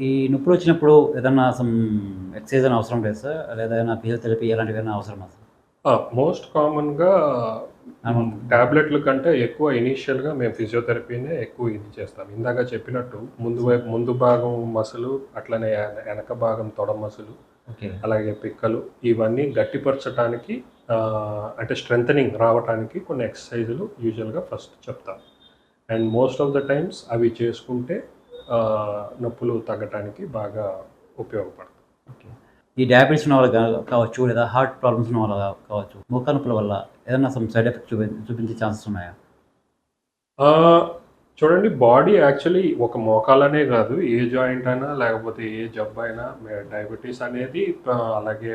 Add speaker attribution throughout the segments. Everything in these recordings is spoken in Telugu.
Speaker 1: ఈ నొప్పులు వచ్చినప్పుడు ఏదన్నా సమ్ ఎక్సర్సైజ్ అని అవసరం లేదు సార్? లేదా ఏదైనా ఫిజియోథెరపీ అలాంటివి ఏమైనా అవసరమా సార్?
Speaker 2: మోస్ట్ కామన్గా. ట్యాబ్లెట్ల కంటే ఎక్కువ ఇనీషియల్గా మేము ఫిజియోథెరపీనే ఎక్కువ ఇది చేస్తాం. ఇందాక చెప్పినట్టు ముందు వైపు ముందు భాగం మసులు అట్లనే వెన- వెనక భాగం తొడ మసులు
Speaker 1: ఓకే.
Speaker 2: అలాగే పిక్కలు ఇవన్నీ గట్టిపరచడానికి అంటే స్ట్రెంథనింగ్ రావడానికి కొన్ని ఎక్సర్సైజులు యూజువల్గా ఫస్ట్ చెప్తాం. And most of the times అవి చేసుకుంటే నొప్పులు తగ్గటానికి బాగా ఉపయోగపడతాయి
Speaker 1: ఓకే. ఈ డయాబెటీస్ ఉన్న వాళ్ళు కావచ్చు లేదా హార్ట్ ప్రాబ్లమ్స్ ఉన్న వాళ్ళు కావచ్చు మోకాల నొప్పుల వల్ల ఏదైనా సమ్ సైడ్ ఎఫెక్ట్ చూపి చూపించే ఛాన్సెస్ ఉన్నాయా?
Speaker 2: చూడండి బాడీ యాక్చువల్లీ ఒక మోకాలనే కాదు ఏ జాయింట్ అయినా లేకపోతే ఏ జబ్బు అయినా డయాబెటీస్ అనేది అలాగే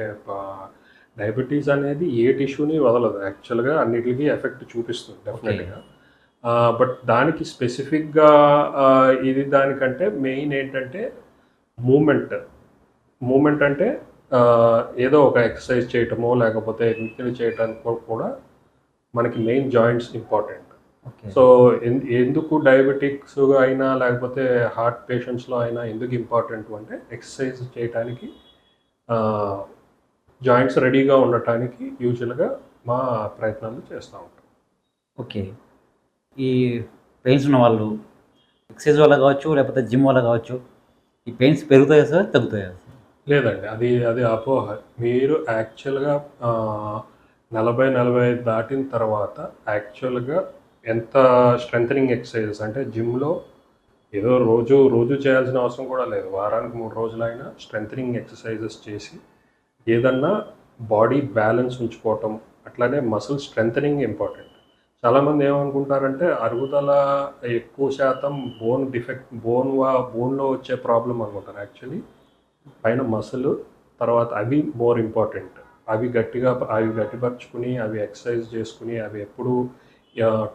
Speaker 2: డయాబెటీస్ అనేది ఏ టిష్యూని వదలదు. యాక్చువల్గా అన్నిటికీ ఎఫెక్ట్ చూపిస్తుంది డెఫినెట్గా బట్ దానికి స్పెసిఫిక్గా ఇది దానికంటే మెయిన్ ఏంటంటే మూమెంట్ మూమెంట్ అంటే ఏదో ఒక ఎక్సర్సైజ్ చేయటమో లేకపోతే ఇంటిని చేయటానికో కూడా మనకి main joints important
Speaker 1: okay
Speaker 2: so ఎన్- ఎందుకు డయాబెటిక్స్ అయినా లేకపోతే హార్ట్ పేషెంట్స్లో అయినా ఎందుకు ఇంపార్టెంట్ అంటే ఎక్సర్సైజ్ చేయడానికి జాయింట్స్ రెడీగా ఉండటానికి యూజువల్గా మా ప్రయత్నాలు చేస్తూ ఉంటాం.
Speaker 1: ఓకే ఈ పెయిన్స్ ఉన్న వాళ్ళు ఎక్సర్సైజ్ వల్ల కావచ్చు లేకపోతే జిమ్ వల్ల కావచ్చు ఈ పెయిన్స్ పెరుగుతాయా సార్? తగ్గుతాయా?
Speaker 2: లేదండి. అది అది అపోహ. మీరు యాక్చువల్గా నలభై నలభై దాటిన తర్వాత యాక్చువల్గా ఎంత స్ట్రెంగ్ ఎక్సర్సైజెస్ అంటే జిమ్లో ఏదో రోజు రోజు చేయాల్సిన అవసరం కూడా లేదు. వారానికి మూడు రోజులైనా స్ట్రెంగ్ ఎక్సర్సైజెస్ చేసి ఏదన్నా బాడీ బ్యాలెన్స్ ఉంచుకోవటం అట్లానే మసిల్ స్ట్రెంగ్ ఇంపార్టెంట్ చాలామంది ఏమనుకుంటారంటే అరుగుదల ఎక్కువ శాతం బోన్ డిఫెక్ట్ బోన్ వా బోన్లో వచ్చే ప్రాబ్లం అనుకుంటారు. యాక్చువల్లీ పైన మసలు తర్వాత అవి మోర్ ఇంపార్టెంట్ అవి గట్టిగా అవి గట్టిపరుచుకుని అవి ఎక్సర్సైజ్ చేసుకుని అవి ఎప్పుడు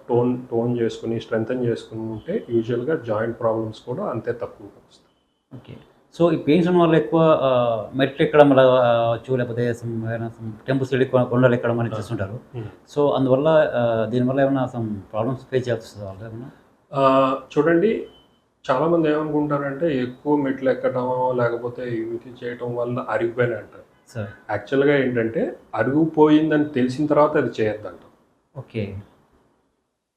Speaker 2: టోన్ టోన్ చేసుకుని స్ట్రెంగ్తన్ చేసుకుని ఉంటే యూజువల్గా జాయింట్ ప్రాబ్లమ్స్ కూడా అంతే తక్కువ వస్తాయి.
Speaker 1: ఓకే సో ఈ పెయిన్స్ ఉన్న వాళ్ళు ఎక్కువ మెట్లు ఎక్కడం కావచ్చు లేకపోతే టెంపుల్స్ వెళ్ళి కొండలు ఎక్కడం అనేది చేస్తుంటారు. సో అందువల్ల దీనివల్ల ఏమైనా సమ్ ప్రాబ్లమ్స్ ఫేస్ చేయాల్సి వస్తుంది వాళ్ళు ఏమైనా
Speaker 2: చూడండి చాలామంది ఏమనుకుంటారంటే ఎక్కువ మెట్లు ఎక్కడమో లేకపోతే ఇవి చేయటం వల్ల అరిగిపోయిన అంటారు.
Speaker 1: సార్.
Speaker 2: యాక్చువల్గా ఏంటంటే అరిగిపోయిందని తెలిసిన తర్వాత అది చేయొద్దంట
Speaker 1: ఓకే.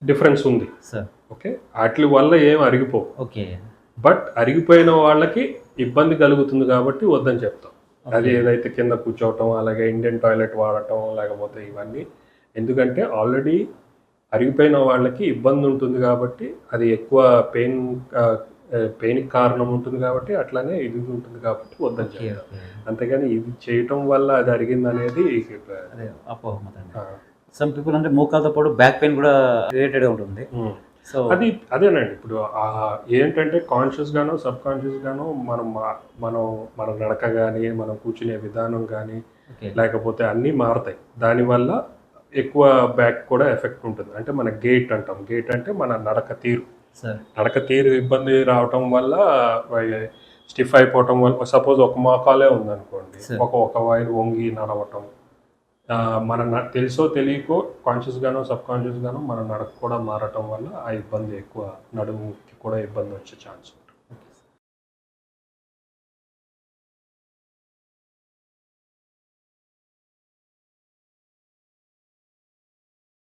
Speaker 2: డిఫరెన్స్ ఉంది.
Speaker 1: సార్.
Speaker 2: ఓకే? వాటి వల్ల ఏం అరిగిపోవు.
Speaker 1: ఓకే.
Speaker 2: బట్ అరిగిపోయిన వాళ్ళకి ఇబ్బంది కలుగుతుంది కాబట్టి వద్దని చెప్తాం. అది ఏదైతే కింద కూర్చోవటం అలాగే ఇండియన్ టాయిలెట్ వాడటం లేకపోతే ఇవన్నీ. ఎందుకంటే ఆల్రెడీ అరిగిపోయిన వాళ్ళకి ఇబ్బంది ఉంటుంది కాబట్టి అది ఎక్కువ పెయిన్ పెయిన్కి కారణం ఉంటుంది కాబట్టి అట్లానే ఇది ఉంటుంది కాబట్టి వద్దని చెప్తాం. అంతేగాని ఇది చేయటం వల్ల అది అరిగింది అనేది
Speaker 1: అపోహం సమ్ పీపుల్ అంటే మోకాలతో పాటు బ్యాక్ పెయిన్ కూడా రిలేటెడ్ ఉంటుంది.
Speaker 2: అది అదేనండి. ఇప్పుడు ఏంటంటే కాన్షియస్ గానో సబ్ కాన్షియస్ గానో మనం మనం మన నడక కానీ మనం కూర్చునే విధానం కానీ లేకపోతే అన్నీ మారుతాయి. దానివల్ల ఎక్కువ బ్యాక్ కూడా ఎఫెక్ట్ ఉంటుంది. అంటే మన గేట్ అంటాం. గేట్ అంటే మన నడక తీరు. నడక తీరు ఇబ్బంది రావటం వల్ల స్టిఫ్ అయిపోవటం వల్ల సపోజ్ ఒక మోకాలే ఉందనుకోండి. ఒక ఒక వైర్ వంగి నడవటం. మన న- తెలుసో తెలియకో కాన్షియస్గానో సబ్ కాన్షియస్గానో మన నడక కూడా మారటం వల్ల ఆ ఇబ్బంది ఎక్కువ నడుముకి కూడా ఇబ్బంది వచ్చే ఛాన్స్